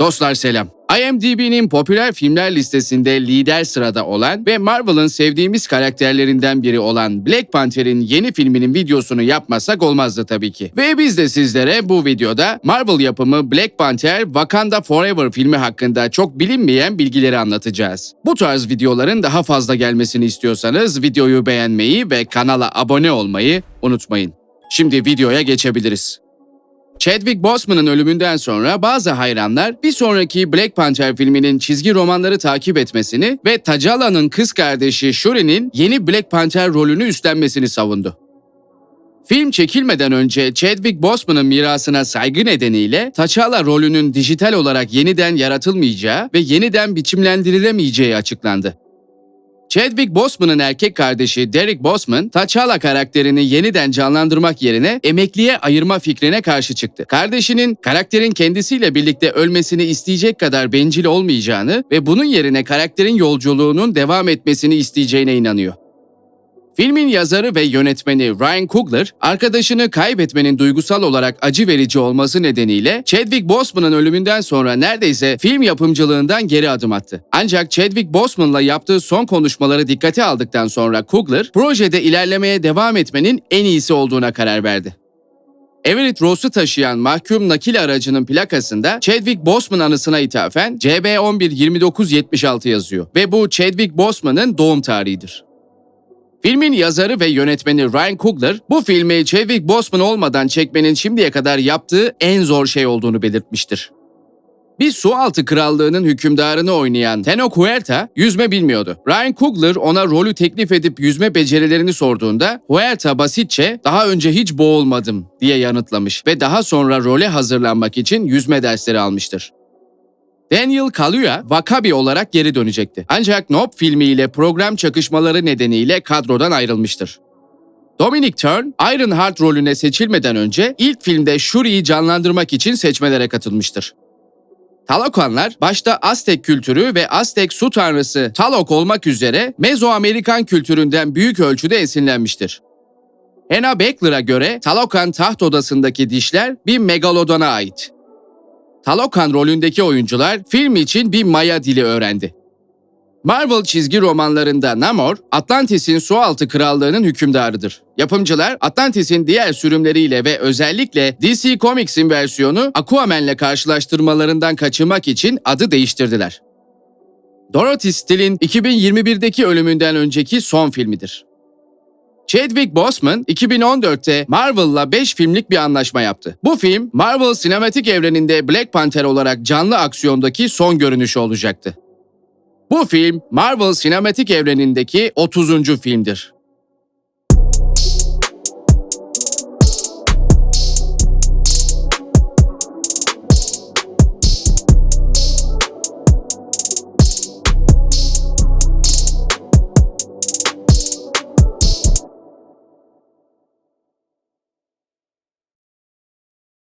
Dostlar selam. IMDb'nin popüler filmler listesinde lider sırada olan ve Marvel'ın sevdiğimiz karakterlerinden biri olan Black Panther'in yeni filminin videosunu yapmasak olmazdı tabii ki. Ve biz de sizlere bu videoda Marvel yapımı Black Panther Wakanda Forever filmi hakkında çok bilinmeyen bilgileri anlatacağız. Bu tarz videoların daha fazla gelmesini istiyorsanız videoyu beğenmeyi ve kanala abone olmayı unutmayın. Şimdi videoya geçebiliriz. Chadwick Boseman'ın ölümünden sonra bazı hayranlar bir sonraki Black Panther filminin çizgi romanları takip etmesini ve T'Challa'nın kız kardeşi Shuri'nin yeni Black Panther rolünü üstlenmesini savundu. Film çekilmeden önce Chadwick Boseman'ın mirasına saygı nedeniyle T'Challa rolünün dijital olarak yeniden yaratılmayacağı ve yeniden biçimlendirilemeyeceği açıklandı. Chadwick Boseman'ın erkek kardeşi Derek Boseman, T'Challa karakterini yeniden canlandırmak yerine emekliye ayırma fikrine karşı çıktı. Kardeşinin karakterin kendisiyle birlikte ölmesini isteyecek kadar bencil olmayacağını ve bunun yerine karakterin yolculuğunun devam etmesini isteyeceğine inanıyor. Filmin yazarı ve yönetmeni Ryan Coogler, arkadaşını kaybetmenin duygusal olarak acı verici olması nedeniyle Chadwick Boseman'ın ölümünden sonra neredeyse film yapımcılığından geri adım attı. Ancak Chadwick Boseman'la yaptığı son konuşmaları dikkate aldıktan sonra Coogler, projede ilerlemeye devam etmenin en iyisi olduğuna karar verdi. Everett Ross'u taşıyan mahkum nakil aracının plakasında Chadwick Boseman anısına ithafen CB112976 yazıyor ve bu Chadwick Boseman'ın doğum tarihidir. Filmin yazarı ve yönetmeni Ryan Coogler, bu filmi Chadwick Boseman olmadan çekmenin şimdiye kadar yaptığı en zor şey olduğunu belirtmiştir. Bir sualtı krallığının hükümdarını oynayan Teno Huerta yüzme bilmiyordu. Ryan Coogler ona rolü teklif edip yüzme becerilerini sorduğunda Huerta basitçe daha önce hiç boğulmadım diye yanıtlamış ve daha sonra role hazırlanmak için yüzme dersleri almıştır. Daniel Kaluuya Wakabi olarak geri dönecekti. Ancak Nope filmiyle program çakışmaları nedeniyle kadrodan ayrılmıştır. Dominic Turn, Ironheart rolüne seçilmeden önce ilk filmde Shuri'yi canlandırmak için seçmelere katılmıştır. Talokanlar başta Aztek kültürü ve Aztek su tanrısı Talok olmak üzere Mezoamerikan kültüründen büyük ölçüde esinlenmiştir. Hannah Beckler'a göre Talokan taht odasındaki dişler bir megalodona ait. Talokan rolündeki oyuncular film için bir Maya dili öğrendi. Marvel çizgi romanlarında Namor, Atlantis'in sualtı krallığının hükümdarıdır. Yapımcılar Atlantis'in diğer sürümleriyle ve özellikle DC Comics'in versiyonu Aquaman'le karşılaştırmalarından kaçınmak için adı değiştirdiler. Dorothy Steele'in 2021'deki ölümünden önceki son filmidir. Chadwick Boseman 2014'te Marvel'la 5 filmlik bir anlaşma yaptı. Bu film Marvel sinematik evreninde Black Panther olarak canlı aksiyondaki son görünüşü olacaktı. Bu film Marvel sinematik evrenindeki 30. filmdir.